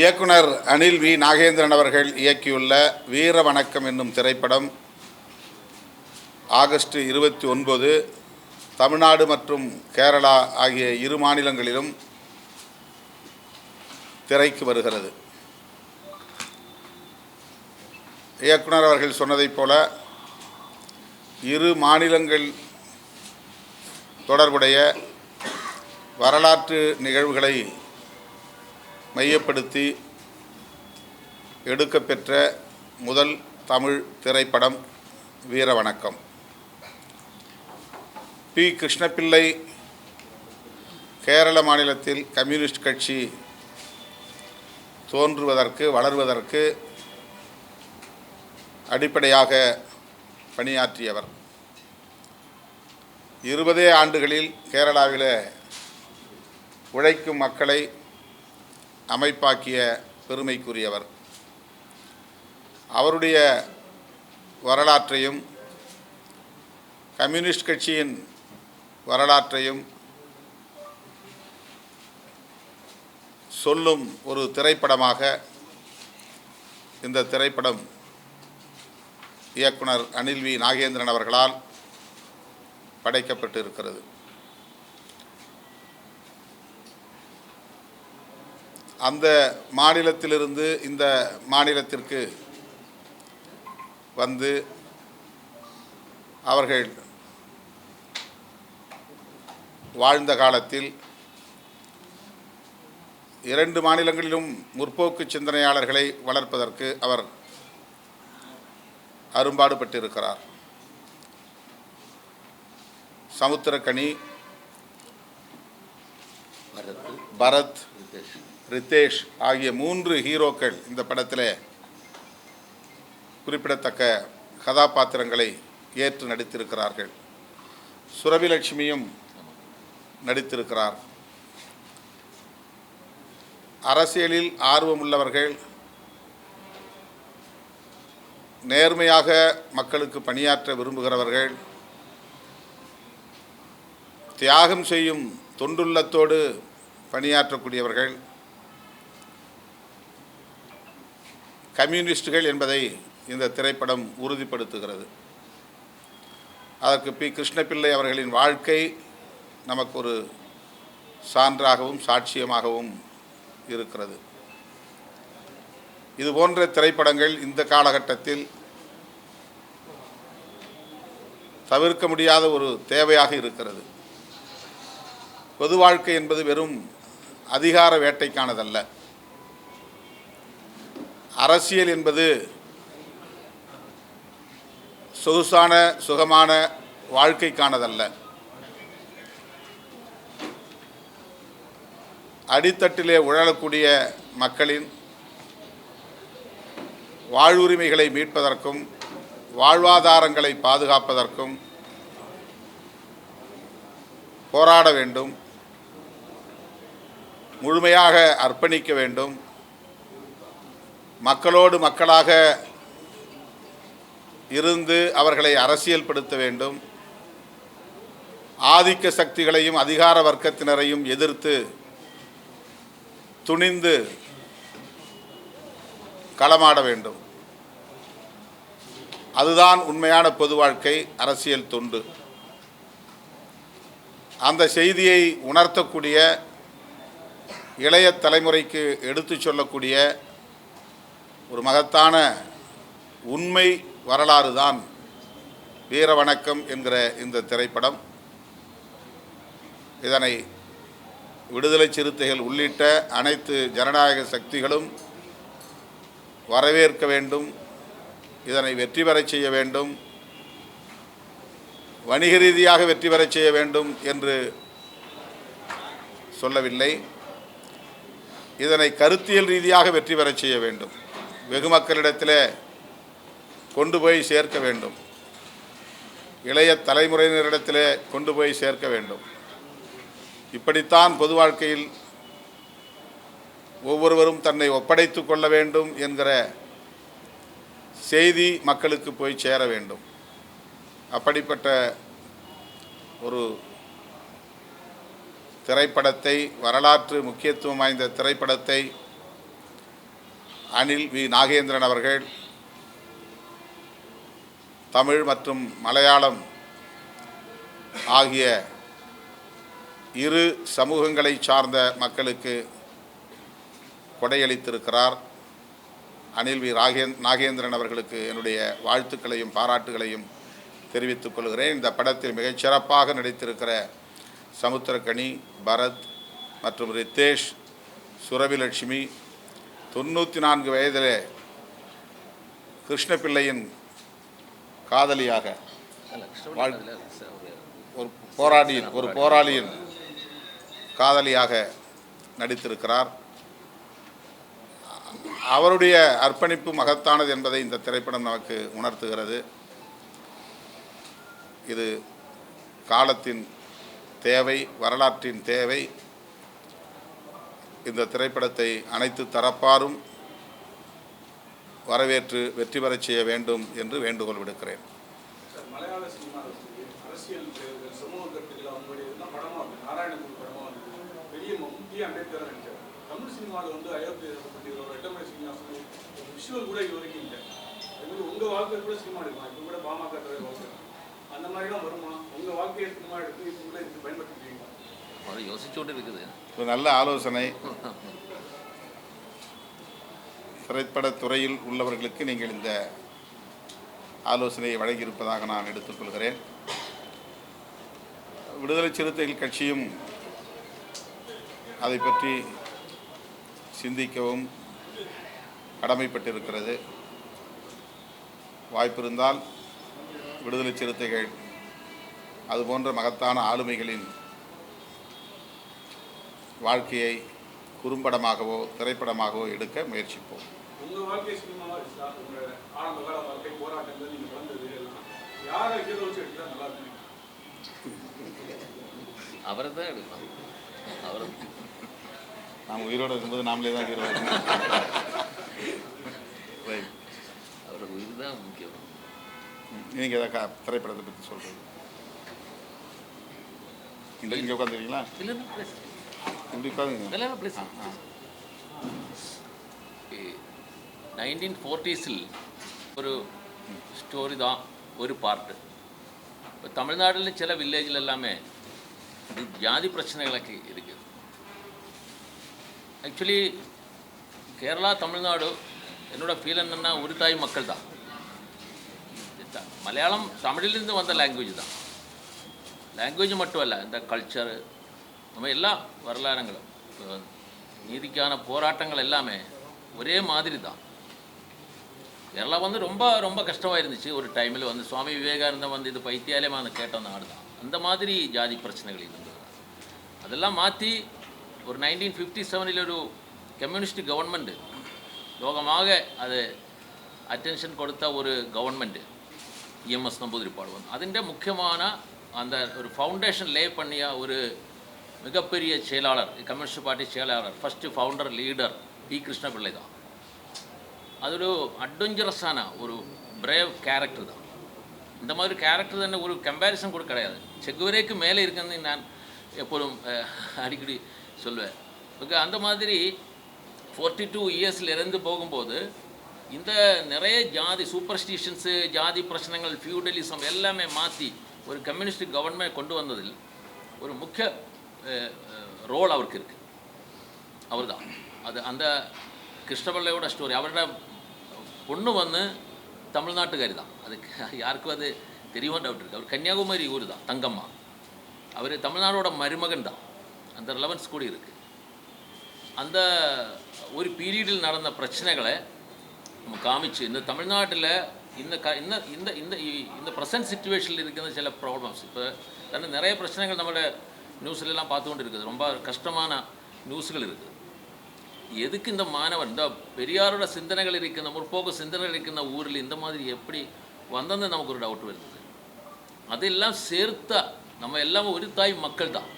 இயக்குனர் அனில் வி. நாகேந்திரன் அவர்கள் இயக்கியுள்ள வீர வணக்கம் என்னும் திரைப்படம் ஆகஸ்ட் இருபத்தி ஒன்பது தமிழ்நாடு மற்றும் கேரளா ஆகிய இரு மாநிலங்களிலும் திரைக்கு வருகிறது. இயக்குனர் அவர்கள் சொன்னதைப் போல இரு மாநிலங்கள் தொடர்புடைய வரலாற்று நிகழ்வுகளை மையப்படுத்தி எடுக்கப்பெற்ற முதல் தமிழ் திரைப்படம் வீரவணக்கம். பி. கிருஷ்ணபிள்ளை கேரள மாநிலத்தில் கம்யூனிஸ்ட் கட்சி தோன்றுவதற்கு வளர்வதற்கு அடிப்படையாக பணியாற்றியவர். இருபதே ஆண்டுகளில் கேரளாவில் உழைக்கும் மக்களை அமைப்பாக்கிய பெருமைக்குரியவர். அவருடைய வரலாற்றையும் கம்யூனிஸ்ட் கட்சியின் வரலாற்றையும் சொல்லும் ஒரு திரைப்படமாக இந்த திரைப்படம் இயக்குனர் அனில் வி. நாகேந்திரன் அவர்களால் படைக்கப்பட்டு இருக்கிறது அந்த மாநிலத்திலிருந்து இந்த மாநிலத்திற்கு வந்து அவர்கள் வாழ்ந்த காலத்தில் இரண்டு மாநிலங்களிலும் முற்போக்கு சிந்தனையாளர்களை வளர்ப்பதற்கு அவர் அரும்பாடுபட்டிருக்கிறார். சமுத்திரக்கனி பரத் ரித்தேஷ் ஆகிய மூன்று ஹீரோக்கள் இந்த படத்தில் குறிப்பிடத்தக்க கதாபாத்திரங்களை ஏற்று நடித்திருக்கிறார்கள். சுரபிலட்சுமியும் நடித்திருக்கிறார். அரசியலில் ஆர்வமுள்ளவர்கள் நேர்மையாக மக்களுக்கு பணியாற்ற விரும்புகிறவர்கள் தியாகம் செய்யும் தொண்டுள்ளத்தோடு பணியாற்றக்கூடியவர்கள் கம்யூனிஸ்டுகள் என்பதை இந்த திரைப்படம் உறுதிப்படுத்துகிறது. அதற்கு பி. கிருஷ்ணபிள்ளை அவர்களின் வாழ்க்கை நமக்கு ஒரு சான்றாகவும் சாட்சியமாகவும் இருக்கிறது. இது போன்ற திரைப்படங்கள் இந்த காலகட்டத்தில் தவிர்க்க முடியாத ஒரு தேவையாக இருக்கிறது. பொது வாழ்க்கை என்பது வெறும் அதிகார வேட்டைக்கானதல்ல. அரசியல் என்பது சொகுசான சுகமான வாழ்க்கைக்கானதல்ல. அடித்தட்டிலே உழலக்கூடிய மக்களின் வாழ்வுரிமைகளை மீட்பதற்கும் வாழ்வாதாரங்களை பாதுகாப்பதற்கும் போராட வேண்டும் முழுமையாக அர்ப்பணிக்க வேண்டும். மக்களோடு மக்களாக இருந்து அவர்களை அரசியல்படுத்த வேண்டும். ஆதிக்க சக்திகளையும் அதிகார வர்க்கத்தினரையும் எதிர்த்து துணிந்து களமாட வேண்டும். அதுதான் உண்மையான பொது வாழ்க்கை அரசியல் தொண்டு. அந்த செய்தியை உணர்த்தக்கூடிய இளைய தலைமுறைக்கு எடுத்துச் சொல்லக்கூடிய ஒரு மகத்தான உண்மை வரலாறு தான் வீர வணக்கம் என்கிற இந்த திரைப்படம். இதனை விடுதலை சிறுத்தைகள் உள்ளிட்ட அனைத்து ஜனநாயக சக்திகளும் வரவேற்க வேண்டும் இதனை வெற்றி பெறச் செய்ய வேண்டும் வணிக ரீதியாக வெற்றி பெறச் செய்ய வேண்டும் என்று சொல்லவில்லை. இதனை கருத்தியல் ரீதியாக வெற்றி பெறச் செய்ய வேண்டும். வெகு மக்களிடத்தில் கொண்டு போய் சேர்க்க வேண்டும். இளைய தலைமுறையினரிடத்தில் கொண்டு போய் சேர்க்க வேண்டும். இப்படித்தான் பொது வாழ்க்கையில் ஒவ்வொருவரும் தன்னை ஒப்படைத்து கொள்ள வேண்டும் என்கிற செய்தி மக்களுக்கு போய் சேர வேண்டும். அப்படிப்பட்ட ஒரு திரைப்படத்தை வரலாற்று முக்கியத்துவம் வாய்ந்த திரைப்படத்தை அனில் வி. நாகேந்திரன் அவர்கள் தமிழ் மற்றும் மலையாளம் ஆகிய இரு சமூகங்களை சார்ந்த மக்களுக்கு கொடையளித்திருக்கிறார். அனில் வி. ராகேந் நாகேந்திரன் அவர்களுக்கு என்னுடைய வாழ்த்துக்களையும் பாராட்டுகளையும் தெரிவித்துக் கொள்கிறேன். இந்த படத்தில் மிகச்சிறப்பாக நடித்திருக்கிற சமுத்திரக்கனி பரத் மற்றும் ரித்தேஷ் சுரபிலட்சுமி தொண்ணூற்றி நான்கு வயதிலே கிருஷ்ணப்பிள்ளையின் காதலியாக ஒரு போராடியின் ஒரு போராளியின் காதலியாக நடித்திருக்கிறார். அவருடைய அர்ப்பணிப்பு மகத்தானது என்பதை இந்த திரைப்படம் நமக்கு உணர்த்துகிறது. இது காலத்தின் தேவை வரலாற்றின் தேவை. இந்த திரைப்படத்தை அனைத்து தரப்பாரும் வரவேற்று வெற்றி பெறச் செய்ய வேண்டும் என்று வேண்டுகோள் விடுக்கிறேன். சார் மலையாள அரசியல் சமூக முக்கிய தமிழ் சினிமாவில் வந்து உங்கள் கூட சினிமா அந்த மாதிரிலாம் வருமா? உங்கள் வாழ்க்கையை சினிமா எடுத்து இப்போ கூட பயன்படுத்திக்கிறீங்களா? அது ஒரு நல்ல ஆலோசனை திரைப்பட துறையில் உள்ளவர்களுக்கு நீங்கள் இந்த ஆலோசனையை வழங்கியிருப்பதாக நான் எடுத்துக்கொள்கிறேன். விடுதலை சிறுத்தைகள் கட்சியும் அதை பற்றி சிந்திக்கவும் கடமைப்பட்டிருக்கிறது. வாய்ப்பிருந்தால் விடுதலை சிறுத்தைகள் அதுபோன்ற மகத்தான ஆளுமைகளின் வாழ்க்கையை குறும்படமாகவோ திரைப்படமாகவோ எடுக்க முயற்சிப்போம். அவரை தான் எடுக்கலாம் அவரை நாம் உயிரோடு இருக்கும்போது நாமளே தான் ஹீரோ அவர் உயிர் தான் முக்கியம். நீங்கள் ஏதாவது திரைப்படத்தை பற்றி சொல்கிறது இந்த இங்கே உட்காந்துருக்கீங்களா നയന്റീൻ ഫോർട്ടീസിൽ ഒരു സ്റ്റോറി ഇതാ ഒരു പാർട്ട് ഇപ്പോൾ തമിഴ്നാട്ടിലെ ചില വില്ലേജിലെല്ലാമേ ഇത് ജാതി പ്രശ്നങ്ങളൊക്കെ ഇരിക്കുന്നു ആക്ച്വലി കേരള തമിഴ്നാട് എന്നോട് ഫീൽ എന്നാ ഒരു തായ് മക്കൾ മലയാളം തമിഴിൽ നിന്ന് വന്ന ലാംഗ്വേജ് താ ലാംഗ്വേജ് മറ്റുമല്ല എന്താ കൾച്ചർ நம்ம எல்லா வரலாறுங்களும் நீதிக்கான போராட்டங்கள் எல்லாமே ஒரே மாதிரி தான். கேரளா வந்து ரொம்ப ரொம்ப கஷ்டமாக இருந்துச்சு ஒரு டைமில் வந்து சுவாமி விவேகானந்தம் வந்து இது பைத்தியாலயமாக அந்த கேட்ட நாடு தான். அந்த மாதிரி ஜாதி பிரச்சனைகள் இருந்தது. அதெல்லாம் மாற்றி ஒரு நைன்டீன் ஃபிஃப்டி செவனில் ஒரு கம்யூனிஸ்ட் கவர்மெண்ட் லோகமாக அது அட்டென்ஷன் கொடுத்த ஒரு கவர்மெண்ட் இஎம்எஸ் എം பாடுவோம். നമ്പൂതിരിപ്പാട് முக்கியமான அந்த ஒரு ஃபவுண்டேஷன் லே பண்ணிய ஒரு மிகப்பெரிய செயலாளர் கம்யூனிஸ்ட் பார்ட்டி செயலாளர் first founder leader P Krishnapillai தான் அது ஒரு அட்வென்ச்சரஸான ஒரு பிரேவ் கேரக்டர் தான் இந்த மாதிரி கேரக்டர் തന്നെ ஒரு கம்பேரிசன் கூட கிடையாது செக்குவரேக்கு மேலே இருக்குன்னு நான் எப்போதும் அஹ், அடிக்கடி சொல்லுவேன் ஓகே அந்த மாதிரி ஃபோர்ட்டி டூ இயர்ஸில் இருந்து போகும்போது இந்த நிறைய ஜாதி சூப்பர்ஸ்டிஷன்ஸு ஜாதி பிரச்சனைகள் ஃபியூடலிசம் எல்லாமே மாற்றி ஒரு கம்யூனிஸ்ட் கவர்மெண்ட் கொண்டு வந்ததில் ஒரு முக்கிய ரோல் அவருக்கு இருக்குது அவர் தான் அது அந்த கிருஷ்ணபிள்ளையோட ஸ்டோரி அவரோட பொண்ணு வந்து தமிழ்நாட்டுக்காரி தான் அதுக்கு யாருக்கும் அது தெரியுமா டவுட் இருக்குது அவர் கன்னியாகுமரி ஊர் தான் தங்கம்மா. அவர் தமிழ்நாடோட மருமகன் தான் அந்த ரிலவன்ஸ் கூட இருக்குது அந்த ஒரு பீரியடில் நடந்த பிரச்சனைகளை நம்ம காமிச்சு இந்த தமிழ்நாட்டில் இந்த க இந்த இந்த இந்த இந்த ப்ரெசன்ட் சுச்சுவேஷனில் இருக்கிற சில ப்ராப்ளம்ஸ் இப்போ தானே நிறைய பிரச்சனைகள் நம்மளோட நியூஸ்லலாம் பார்த்து கொண்டு இருக்குது. ரொம்ப கஷ்டமான நியூஸ்கள் இருக்குது. எதுக்கு இந்த மாணவன் இந்த பெரியாரோட சிந்தனைகள் இருக்கின்ற முற்போக்கு சிந்தனைகள் இருக்கின்ற ஊரில் இந்த மாதிரி எப்படி வந்ததுன்னு நமக்கு ஒரு டவுட் வருது. அதெல்லாம் சேர்த்தா நம்ம எல்லாம் ஒரு தாய் மக்கள் தான்.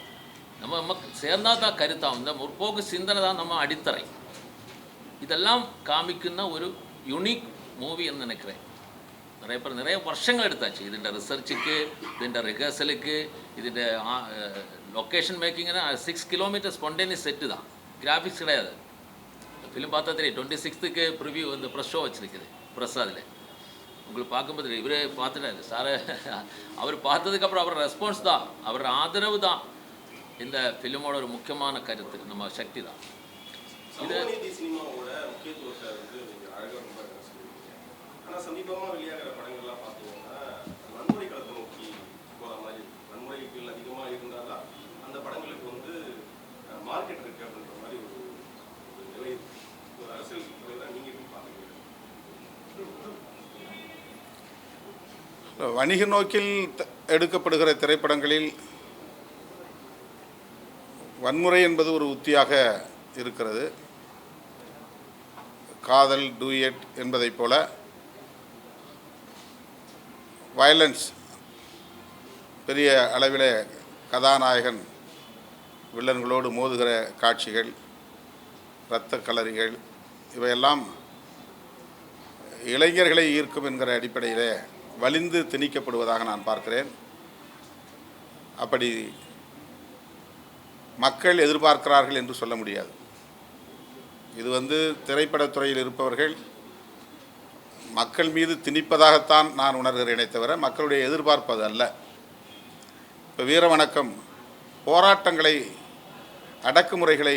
நம்ம மக் சேர்ந்தா தான் கருத்தாம் இந்த முற்போக்கு சிந்தனை தான் நம்ம அடித்தரை இதெல்லாம் காமிക്കുന്ന ஒரு யுனிக் மூவி என்று நினைக்கிறேன். நிறைய பேர் நிறைய வருஷங்கள் எடுத்தாச்சு. இதுண்ட ரிசர்ச்சுக்கு இதுண்ட ரிஹர்சலுக்கு இதுண்ட லொக்கேஷன் மேக்கிங்னா சிக்ஸ் கிலோமீட்டர் ஸ்பான்டேனியஸ் செட்டு தான். கிராஃபிக்ஸ் கிடையாது. ஃபிலிம் பார்த்தா தெரியும். டுவெண்ட்டி சிக்ஸ்த்துக்கு ப்ரிவ்யூ வந்து ப்ரெஸ் ஷோ வச்சுருக்குது. ப்ரெஸ் அதில். உங்களுக்கு பார்க்கும்போது. இவரே பார்த்துட்டாரு சார் அவர் பார்த்ததுக்கப்புறம் அவர் ரெஸ்பான்ஸ் தான். அவர் ஆதரவு தான். இந்த ஃபிலிமோட ஒரு முக்கியமான கருத்து. நம்ம சக்தி தான். சமூக நீதி படங்களுக்கு வந்து மார்க்கெட் இருக்கு அப்படின்ற மாதிரி ஒரு நிலை இருக்கு. ஒரு அரசியல் துறையில நீங்கள் எப்படி பார்க்குறீங்க வணிக நோக்கில் எடுக்கப்படுகிற திரைப்படங்களில் வன்முறை என்பது ஒரு உத்தியாக இருக்கிறது காதல் டூயட் என்பதைப் போல வயலன்ஸ் பெரிய அளவில் கதாநாயகன் வில்லன்களோடு மோதுகிற காட்சிகள் இரத்த கலரிகள் இவையெல்லாம் இளைஞர்களை ஈர்க்கும் என்கிற அடிப்படையில் வலிந்து திணிக்கப்படுவதாக நான் பார்க்கிறேன். அப்படி மக்கள் எதிர்பார்க்கிறார்கள் என்று சொல்ல முடியாது. இது வந்து திரைப்படத்துறையில் இருப்பவர்கள் மக்கள் மீது திணிப்பதாகத்தான் நான் உணர்கிறேனே தவிர மக்களுடைய எதிர்பார்ப்பது அல்ல. இப்போ வீரவணக்கம் போராட்டங்களை அடக்குமுறைகளை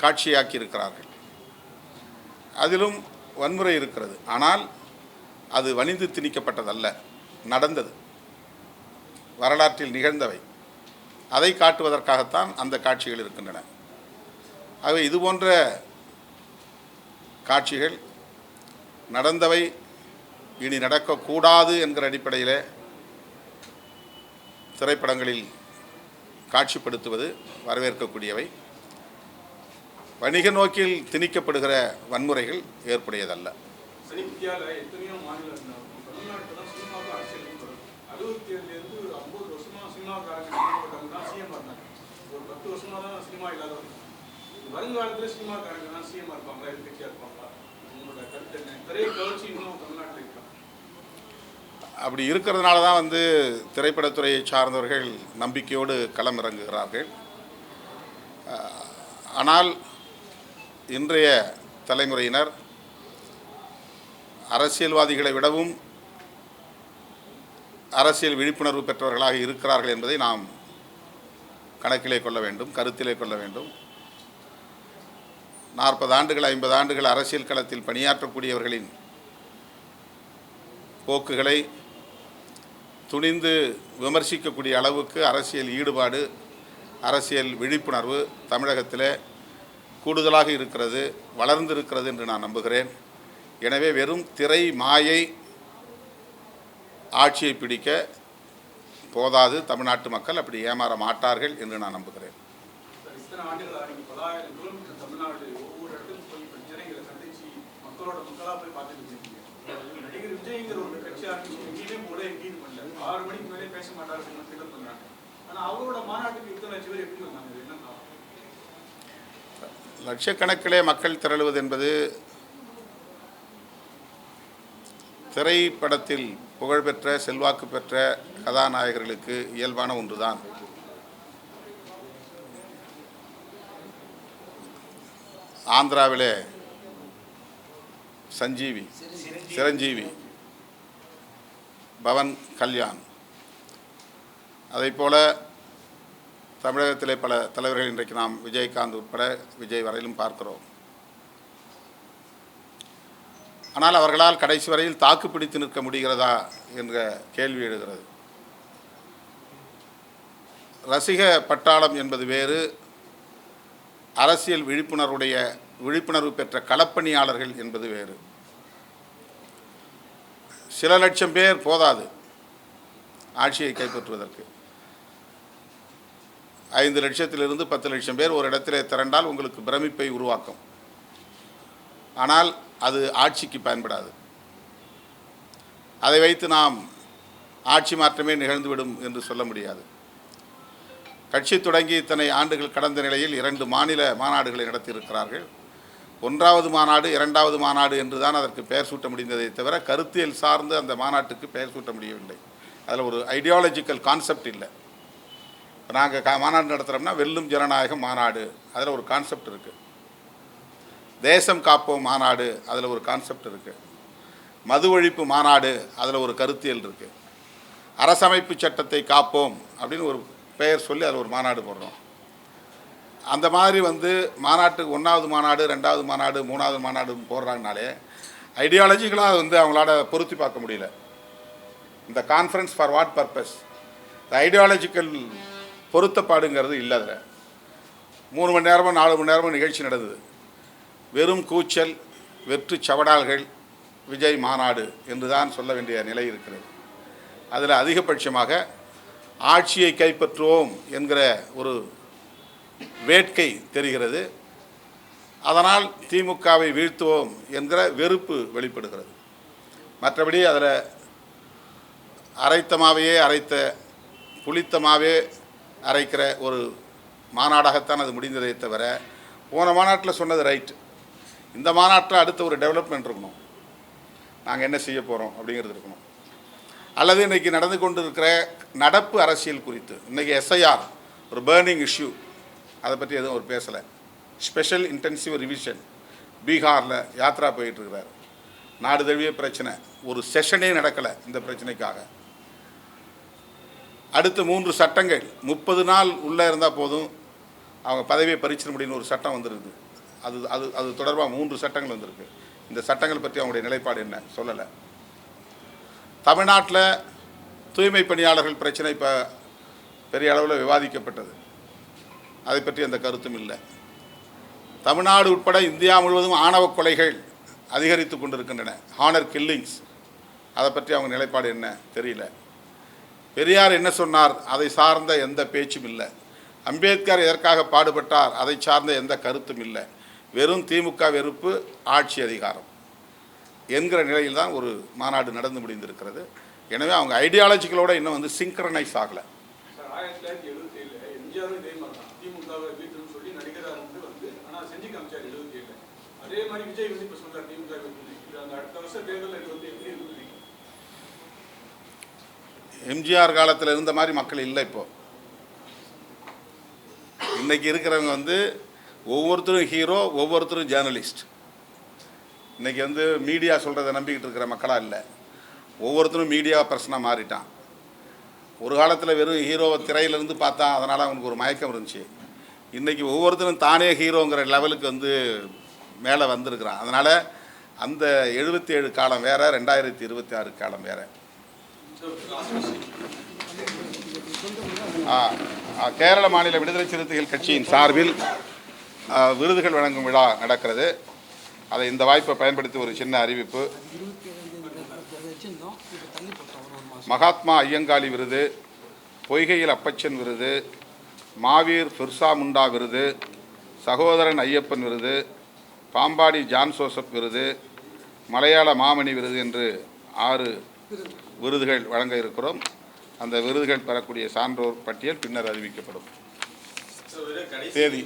காட்சியாக்கி இருக்கிறார்கள் அதிலும் வன்முறை இருக்கிறது. ஆனால் அது வணிந்து திணிக்கப்பட்டதல்ல. நடந்தது. வரலாற்றில் நிகழ்ந்தவை. அதை காட்டுவதற்காகத்தான் அந்த காட்சிகள் இருக்கின்றன. ஆகவே இது போன்ற காட்சிகள் நடந்தவை இனி நடக்கக்கூடாது என்கிற அடிப்படையில் திரைப்படங்களில் காட்சிப்படுத்துவது வரவேற்கக்கூடியவை. வணிக நோக்கில் திணிக்கப்படுகிற வன்முறைகள் ஏற்புடையதல்ல. எத்தனையோ மாநிலம் அறுபத்தி ஐம்பது வருஷமா ஒரு பத்து வருஷமா தான் சினிமா வருங்காலத்தில் சினிமாக்காரங்க தான் சிஎம் இருப்பாங்களா எதிர்கட்சியாக இருப்பாங்களா? உங்களோட கருத்து என்ன? கவர்ச்சி இன்னும் அப்படி இருக்கிறதுனால தான் வந்து திரைப்படத்துறையை சார்ந்தவர்கள் நம்பிக்கையோடு களம் இறங்குகிறார்கள் ஆனால் இன்றைய தலைமுறையினர் அரசியல்வாதிகளை விடவும் அரசியல் விழிப்புணர்வு பெற்றவர்களாக இருக்கிறார்கள் என்பதை நாம் கணக்கிலே கொள்ள வேண்டும் கருத்திலே கொள்ள வேண்டும். நாற்பது ஆண்டுகள் ஐம்பது ஆண்டுகள் அரசியல் களத்தில் பணியாற்றக்கூடியவர்களின் போக்குகளை துணிந்து விமர்சிக்கக்கூடிய அளவுக்கு அரசியல் ஈடுபாடு அரசியல் விழிப்புணர்வு தமிழகத்தில் கூடுதலாக இருக்கிறது வளர்ந்திருக்கிறது என்று நான் நம்புகிறேன். எனவே வெறும் திரை மாயை ஆட்சியை பிடிக்க போதாது. தமிழ்நாட்டு மக்கள் அப்படி ஏமாற மாட்டார்கள் என்று நான் நம்புகிறேன். நடிகர் விஜய்ங்கிற ஒரு கட்சி ஆரம்பிச்சு எங்கேயுமே போல எங்கேயும் ஆறு மணிக்கு மேலே பேச மாட்டாரு அப்படின்னு கிண்டல் பண்றாங்க. ஆனா அவரோட மாநாட்டுக்கு இத்தனை லட்சம் பேர் எப்படி வந்தாங்க? என்ன லட்சக்கணக்கிலே மக்கள் திரளுவது என்பது திரைப்படத்தில் புகழ்பெற்ற செல்வாக்கு பெற்ற கதாநாயகர்களுக்கு இயல்பான ஒன்றுதான். ஆந்திராவிலே சஞ்சீவி சிரஞ்சீவி. பவன் கல்யாண். அதைப்போல தமிழகத்திலே பல தலைவர்கள் இன்றைக்கு நாம் விஜயகாந்த் உட்பட விஜய் வரையிலும் பார்க்கிறோம். ஆனால் அவர்களால் கடைசி வரையில் தாக்கு பிடித்து நிற்க முடிகிறதா என்ற கேள்வி எழுகிறது. ரசிக பட்டாளம் என்பது வேறு. அரசியல் விழிப்புணர்வுடைய விழிப்புணர்வு பெற்ற களப்பணியாளர்கள் என்பது வேறு. சில லட்சம் பேர் போதாது. ஆட்சியை கைப்பற்றுவதற்கு. ஐந்து லட்சத்திலிருந்து பத்து லட்சம் பேர் ஒரு இடத்திலே திரண்டால் உங்களுக்கு பிரமிப்பை உருவாக்கும். ஆனால் அது ஆட்சிக்கு பயன்படாது. அதை வைத்து நாம் ஆட்சி மாற்றமே நிகழ்ந்துவிடும் என்று சொல்ல முடியாது. கட்சி தொடங்கி இத்தனை ஆண்டுகள் கடந்த நிலையில் இரண்டு மாநில மாநாடுகளை நடத்தியிருக்கிறார்கள். ஒன்றாவது மாநாடு இரண்டாவது மாநாடு என்று தான் அதற்கு பெயர் சூட்ட முடிந்ததை தவிர கருத்தியல் சார்ந்து அந்த மாநாட்டுக்கு பெயர் சூட்ட முடியவில்லை. அதில் ஒரு ஐடியாலஜிக்கல் கான்செப்ட் இல்லை. இப்போ நாங்கள் கா மாநாடு நடத்துகிறோம்னா வெல்லும் ஜனநாயகம் மாநாடு. அதில் ஒரு கான்செப்ட் இருக்குது தேசம் காப்போம் மாநாடு அதில் ஒரு கான்செப்ட் இருக்குது மது ஒழிப்பு மாநாடு அதில் ஒரு கருத்தியல் இருக்குது அரசமைப்பு சட்டத்தை காப்போம் அப்படின்னு ஒரு பெயர் சொல்லி அதில் ஒரு மாநாடு போடுறோம். அந்த மாதிரி வந்து மாநாட்டுக்கு ஒன்றாவது மாநாடு ரெண்டாவது மாநாடு மூணாவது மாநாடு போடுறாங்கனாலே ஐடியாலஜிக்கலாக வந்து அவங்களால பொருத்தி பார்க்க முடியல. இந்த கான்ஃபரன்ஸ் ஃபார் வாட் பர்பஸ் இந்த ஐடியாலஜிக்கல் பொருத்தப்பாடுங்கிறது இல்லை அதில். மூணு மணி நேரமும் நாலு மணி நேரமும் நிகழ்ச்சி நடந்தது. வெறும் கூச்சல் வெற்று சவடால்கள் விஜய் மாநாடு என்று தான் சொல்ல வேண்டிய நிலை இருக்கிறது. அதில் அதிகபட்சமாக ஆட்சியை கைப்பற்றுவோம் என்கிற ஒரு வேட்கை தெரிகிறது. அதனால் திமுகவை வீழ்த்துவோம் என்கிற வெறுப்பு வெளிப்படுகிறது. மற்றபடி அதில் அரைத்தமாவையே அரைத்த புளித்தமாவே அரைக்கிற ஒரு மாநாடாகத்தான் அது முடிந்ததை தவிர போன மாநாட்டில் சொன்னது ரைட் இந்த மாநாட்டில் அடுத்த ஒரு டெவலப்மெண்ட் இருக்கணும். நாங்கள் என்ன செய்ய போகிறோம் அப்படிங்கிறது இருக்கணும். அல்லது இன்றைக்கி நடந்து கொண்டு இருக்கிற நடப்பு அரசியல் குறித்து இன்றைக்கி எஸ்ஐஆர் ஒரு பேர்னிங் இஷ்யூ அதை பற்றி எதுவும் அவர் பேசலை. ஸ்பெஷல் இன்டென்சிவ் ரிவிஷன் பீகாரில் யாத்ரா போயிட்டுருக்கிறார். நாடு தழுவிய பிரச்சனை. ஒரு செஷனே நடக்கலை இந்த பிரச்சனைக்காக. அடுத்த மூன்று சட்டங்கள். முப்பது நாள் உள்ளே இருந்தால் போதும். அவங்க பதவியை பறிச்சிட முடியும்னு ஒரு சட்டம் வந்துருக்குது. அது அது அது தொடர்பாக மூன்று சட்டங்கள் வந்திருக்கு. இந்த சட்டங்கள் பற்றி அவங்களுடைய நிலைப்பாடு என்ன? சொல்லலை. தமிழ்நாட்டில் தூய்மை பணியாளர்கள் பிரச்சனை இப்போ பெரிய அளவில் விவாதிக்கப்பட்டது. அதை பற்றி அந்த கருத்தும் இல்லை. தமிழ்நாடு உட்பட இந்தியா முழுவதும் ஆணவ கொலைகள் அதிகரித்து கொண்டிருக்கின்றன. ஹானர் கில்லிங்ஸ் அதை பற்றி அவங்க நிலைப்பாடு என்ன தெரியல. பெரியார் என்ன சொன்னார்? அதை சார்ந்த எந்த பேச்சும் இல்லை. அம்பேத்கர் எதற்காக பாடுபட்டார்? அதை சார்ந்த எந்த கருத்தும் இல்லை. வெறும் திமுக வெறுப்பு ஆட்சி அதிகாரம் என்கிற நிலையில் தான் ஒரு மாநாடு நடந்து முடிந்திருக்கிறது. எனவே அவங்க ஐடியாலஜிகளோட இன்னும் வந்து சிங்க்ரனைஸ் ஆகலை. திமுகவை வீட்டுன்னு சொல்லி நடிகராக இருந்து வந்து ஆனால் செஞ்சு காமிச்சார் எழுபத்தி ஏழு அதே மாதிரி விஜய் வந்து இப்போ சொல்றார் திமுக இது அந்த அடுத்த வருஷம் தேர்தலில் இது வந்து எப்படி இருக்குது எம்ஜிஆர் காலத்தில் இருந்த மாதிரி மக்கள் இல்லை இப்போ. இன்னைக்கு இருக்கிறவங்க வந்து ஒவ்வொருத்தரும் ஹீரோ ஒவ்வொருத்தரும் ஜேர்னலிஸ்ட். இன்னைக்கு வந்து மீடியா சொல்கிறத நம்பிக்கிட்டு இருக்கிற மக்களாக இல்லை. ஒவ்வொருத்தரும் மீடியா பர்சனாக மாறிட்டான். ஒரு காலத்தில் வெறும் ஹீரோவை திரையிலேருந்து பார்த்தா அதனால் அவனுக்கு ஒரு மயக்கம் இருந்துச்சு. இன்றைக்கி ஒவ்வொருத்தரும் தானே ஹீரோங்கிற லெவலுக்கு வந்து மேலே வந்திருக்கிறான். அதனால் அந்த எழுபத்தி ஏழு காலம் வேறு ரெண்டாயிரத்தி இருபத்தி ஆறு காலம் வேறு. கேரள மாநில விடுதலை சிறுத்தைகள் கட்சியின் சார்பில் விருதுகள் வழங்கும் விழா நடக்கிறது. அதை இந்த வாய்ப்பை பயன்படுத்தி ஒரு சின்ன அறிவிப்பு. மகாத்மா ஐயங்காளி விருது பொய்கையில் அப்பச்சன் விருது மாவீர் பிர்சா முண்டா விருது சகோதரன் ஐயப்பன் விருது பாம்பாடி ஜான் சோசப் விருது மலையாள மாமணி விருது என்று ஆறு விருதுகள் வழங்க இருக்கிறோம். அந்த விருதுகள் பெறக்கூடிய சான்றோர் பட்டியல் பின்னர் அறிவிக்கப்படும். தேதி.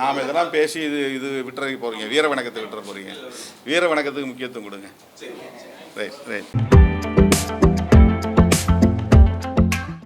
நாம் இதெல்லாம் பேசி இது இது விட்டுறதுக்கு போகிறீங்க வீர வணக்கத்தை விட்டுற போகிறீங்க வீர வணக்கத்துக்கு முக்கியத்துவம் கொடுங்க. சரி சரி ரைட் ரைட்